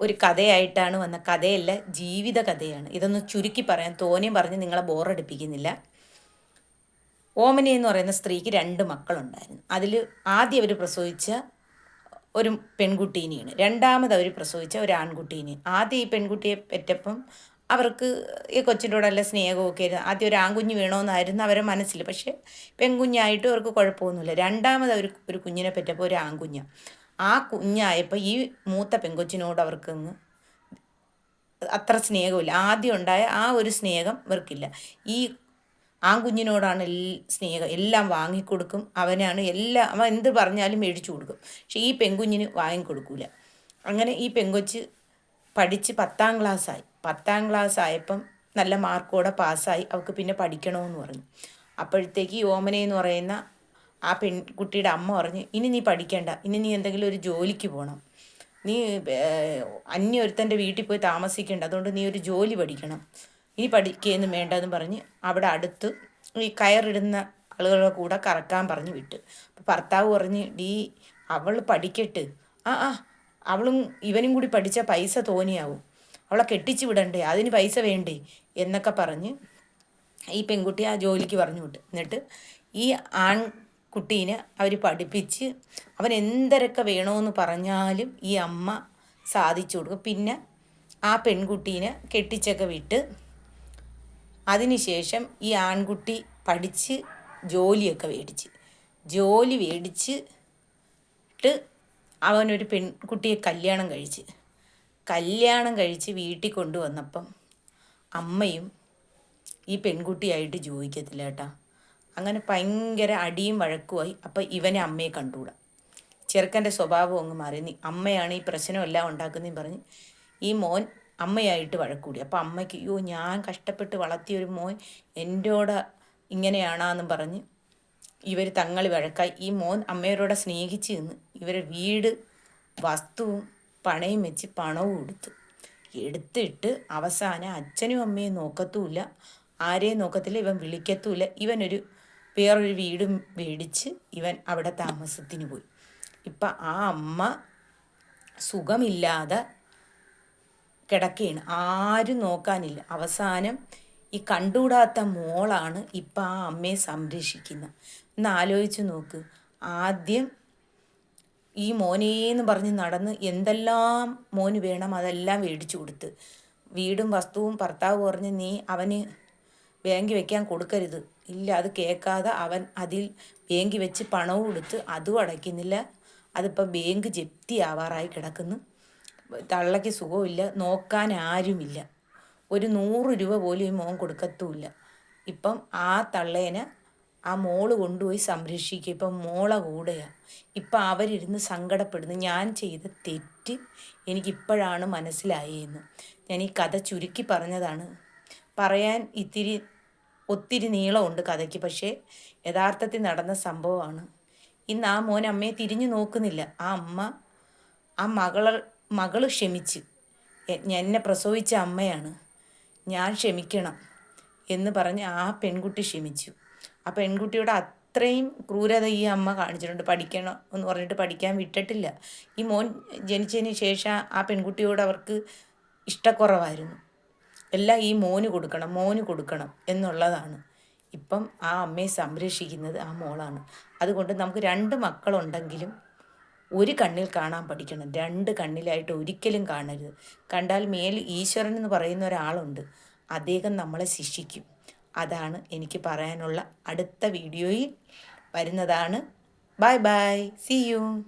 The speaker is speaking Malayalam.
ഒരു കഥയായിട്ടാണ് വന്ന കഥയല്ല ജീവിത കഥയാണ് ഇതൊന്ന് ചുരുക്കി പറയാൻ തോന്നിയും പറഞ്ഞ് നിങ്ങളെ ബോറടിപ്പിക്കുന്നില്ല. ഓമനി എന്ന് പറയുന്ന സ്ത്രീക്ക് രണ്ട് മക്കളുണ്ടായിരുന്നു. അതിൽ ആദ്യം അവർ പ്രസവിച്ച ഒരു പെൺകുട്ടീനെയാണ്. രണ്ടാമത് അവർ പ്രസവിച്ച ഒരു ആൺകുട്ടീനെ ആദ്യം ഈ പെൺകുട്ടിയെ പെറ്റപ്പം അവർക്ക് ഈ കൊച്ചിനോടല്ല സ്നേഹമൊക്കെ ആയിരുന്നു. ആദ്യം ഒരു ആൺകുഞ്ഞ് വേണമെന്നായിരുന്നു അവരെ മനസ്സിൽ. പക്ഷേ പെൺകുഞ്ഞായിട്ടും അവർക്ക് കുഴപ്പമൊന്നുമില്ല. രണ്ടാമത് അവർ ഒരു കുഞ്ഞിനെ പറ്റപ്പോൾ ഒരു ആൺകുഞ്ഞ് ആ കുഞ്ഞായപ്പോൾ ഈ മൂത്ത പെങ്കൊച്ചിനോട് അവർക്കങ്ങ് അത്ര സ്നേഹമില്ല. ആദ്യം ഉണ്ടായ ആ ഒരു സ്നേഹം ഇവർക്കില്ല. ഈ ആ ആൺകുഞ്ഞിനോടാണ് സ്നേഹം. എല്ലാം വാങ്ങിക്കൊടുക്കും. അവനാണ് എല്ലാം അവൻ എന്ത് പറഞ്ഞാലും മേടിച്ചു കൊടുക്കും. പക്ഷേ ഈ പെൺകുഞ്ഞിന് വാങ്ങിക്കൊടുക്കൂല. അങ്ങനെ ഈ പെങ്കൊച്ച് പഠിച്ച് പത്താം ക്ലാസ്സായി. പത്താം ക്ലാസ് ആയപ്പം നല്ല മാർക്കോടെ പാസ്സായി. അവൾക്ക് പിന്നെ പഠിക്കണമെന്ന് പറഞ്ഞു. അപ്പോഴത്തേക്ക് ഈ എന്ന് പറയുന്ന ആ പെൺകുട്ടിയുടെ അമ്മ പറഞ്ഞു ഇനി നീ പഠിക്കേണ്ട. ഇനി നീ എന്തെങ്കിലും ഒരു ജോലിക്ക് പോകണം നീ അന്യ ഒരുത്തന്റെ വീട്ടിൽ പോയി താമസിക്കേണ്ട. അതുകൊണ്ട് നീ ഒരു ജോലി പഠിക്കണം. ഇനി പഠിക്കുകയൊന്നും വേണ്ടെന്ന് പറഞ്ഞ് അവിടെ അടുത്ത് ഈ കയറിടുന്ന ആളുകളുടെ കൂടെ കറക്കാൻ പറഞ്ഞു വിട്ട്. അപ്പോൾ ഭർത്താവ് പറഞ്ഞ് ഡീ അവൾ പഠിക്കട്ട്. ആ ആ അവളും ഇവനും കൂടി പഠിച്ച പൈസ തോന്നിയാവും. അവളെ കെട്ടിച്ചു വിടണ്ടേ. അതിന് പൈസ വേണ്ടേ? എന്നൊക്കെ പറഞ്ഞ് ഈ പെൺകുട്ടി ആ ജോലിക്ക് പറഞ്ഞു വിട്ടു. എന്നിട്ട് ഈ ആൺകുട്ടീനെ അവർ പഠിപ്പിച്ച് അവൻ എന്തരൊക്കെ വേണമെന്ന് പറഞ്ഞാലും ഈ അമ്മ സാധിച്ചു കൊടുക്കും. പിന്നെ ആ പെൺകുട്ടീനെ കെട്ടിച്ചൊക്കെ വിട്ട് അതിനുശേഷം ഈ ആൺകുട്ടി പഠിച്ച് ജോലിയൊക്കെ മേടിച്ച്. ജോലി മേടിച്ചിട്ട് അവനൊരു പെൺകുട്ടിയെ കല്യാണം കഴിച്ച്. കല്യാണം കഴിച്ച് വീട്ടിൽ കൊണ്ടുവന്നപ്പം അമ്മയും ഈ പെൺകുട്ടിയായിട്ട് ചോദിക്കത്തില്ല കേട്ടാ. അങ്ങനെ ഭയങ്കര അടിയും വഴക്കുമായി അപ്പം ഇവനെ അമ്മയെ കണ്ടുകൂടാ. ചെറുക്കന്റെ സ്വഭാവം അങ്ങ് മാറി. നീ അമ്മയാണ് ഈ പ്രശ്നമെല്ലാം ഉണ്ടാക്കുന്നതെന്ന് പറഞ്ഞ് ഈ മോൻ അമ്മയായിട്ട് വഴക്കൂടി. അപ്പം അമ്മയ്ക്ക് അയ്യോ ഞാൻ കഷ്ടപ്പെട്ട് വളർത്തിയ ഒരു മോൻ എന്റെ ഇങ്ങനെയാണെന്നും പറഞ്ഞ് ഇവർ തങ്ങളി വഴക്കായി. ഈ മോൻ അമ്മയോടെ സ്നേഹിച്ച് നിന്ന് ഇവരെ വീട് വസ്തുവും പണയും വെച്ച് പണവും എടുത്തു എടുത്തിട്ട് അവസാനം അച്ഛനും അമ്മയും നോക്കത്തുമില്ല. ആരെയും നോക്കത്തില്ല ഇവൻ വിളിക്കത്തുമില്ല. ഇവനൊരു വേറൊരു വീടും മേടിച്ച് ഇവൻ അവിടെ താമസത്തിന് പോയി. ഇപ്പം ആ അമ്മ സുഖമില്ലാതെ കിടക്കുകയാണ് ആരും നോക്കാനില്ല. അവസാനം ഈ കണ്ടുകൂടാത്ത മോളാണ് ഇപ്പം ആ അമ്മയെ സംരക്ഷിക്കുന്നത് എന്ന് ആലോചിച്ച് നോക്ക്. ആദ്യം ഈ മോനേന്ന് പറഞ്ഞ് നടന്ന് എന്തെല്ലാം മോന് വേണം അതെല്ലാം മേടിച്ചു കൊടുത്ത്. വീടും വസ്തുവും ഭർത്താവ് പറഞ്ഞ് നീ അവന് ബാങ്കി വെക്കാൻ കൊടുക്കരുത്. ഇല്ല അത് കേൾക്കാതെ അവൻ അതിൽ ബാങ്കി വെച്ച് പണവും കൊടുത്ത് അതും അടയ്ക്കുന്നില്ല. അതിപ്പോൾ ബാങ്ക് ജപ്തി ആവാറായി കിടക്കുന്നു. തള്ളയ്ക്ക് സുഖമില്ല നോക്കാൻ ആരുമില്ല. ഒരു നൂറ് രൂപ പോലും ഈ മോൻ കൊടുക്കത്തുമില്ല. ഇപ്പം ആ തള്ളേനെ ആ മോൾ കൊണ്ടുപോയി സംരക്ഷിക്കുക ഇപ്പം മോളെ കൂടെയാണ് ഇപ്പം അവരിരുന്ന് സങ്കടപ്പെടുന്നു. ഞാൻ ചെയ്ത തെറ്റ് എനിക്കിപ്പോഴാണ് മനസ്സിലായെന്ന്. ഞാൻ ഈ കഥ ചുരുക്കി പറഞ്ഞതാണ്. പറയാൻ ഇത്തിരി ഒത്തിരി നീളമുണ്ട് കഥയ്ക്ക്. പക്ഷേ യഥാർത്ഥത്തിൽ നടന്ന സംഭവമാണ്. ഇന്ന് ആ മോൻ അമ്മയെ തിരിഞ്ഞു നോക്കുന്നില്ല. ആ അമ്മ ആ മകള മകൾ ക്ഷമിച്ച്. എന്നെ പ്രസവിച്ച അമ്മയാണ്. ഞാൻ ക്ഷമിക്കണം എന്ന് പറഞ്ഞ് ആ പെൺകുട്ടി ക്ഷമിച്ചു. ആ പെൺകുട്ടിയുടെ അത്രയും ക്രൂരത ഈ അമ്മ കാണിച്ചിട്ടുണ്ട്. പഠിക്കണം എന്ന് പറഞ്ഞിട്ട് പഠിക്കാൻ വിട്ടിട്ടില്ല. ഈ മോൻ ജനിച്ചതിന് ശേഷം ആ പെൺകുട്ടിയോട് അവർക്ക് ഇഷ്ടക്കുറവായിരുന്നു. എല്ലാം ഈ മോന് കൊടുക്കണം മോന് കൊടുക്കണം എന്നുള്ളതാണ്. ഇപ്പം ആ അമ്മയെ സംരക്ഷിക്കുന്നത് ആ മോളാണ്. അതുകൊണ്ട് നമുക്ക് രണ്ട് മക്കളുണ്ടെങ്കിലും ഒരു കണ്ണിൽ കാണാൻ പഠിക്കണം. രണ്ട് കണ്ണിലായിട്ട് ഒരിക്കലും കാണരുത്. കണ്ടാൽ മേൽ ഈശ്വരൻ എന്ന് പറയുന്ന ഒരാളുണ്ട്. അദ്ദേഹം നമ്മളെ ശിക്ഷിക്കും. അതാണ് എനിക്ക് പറയാനുള്ള അടുത്ത വീഡിയോയിൽ വരുന്നതാണ്. Bye bye. C U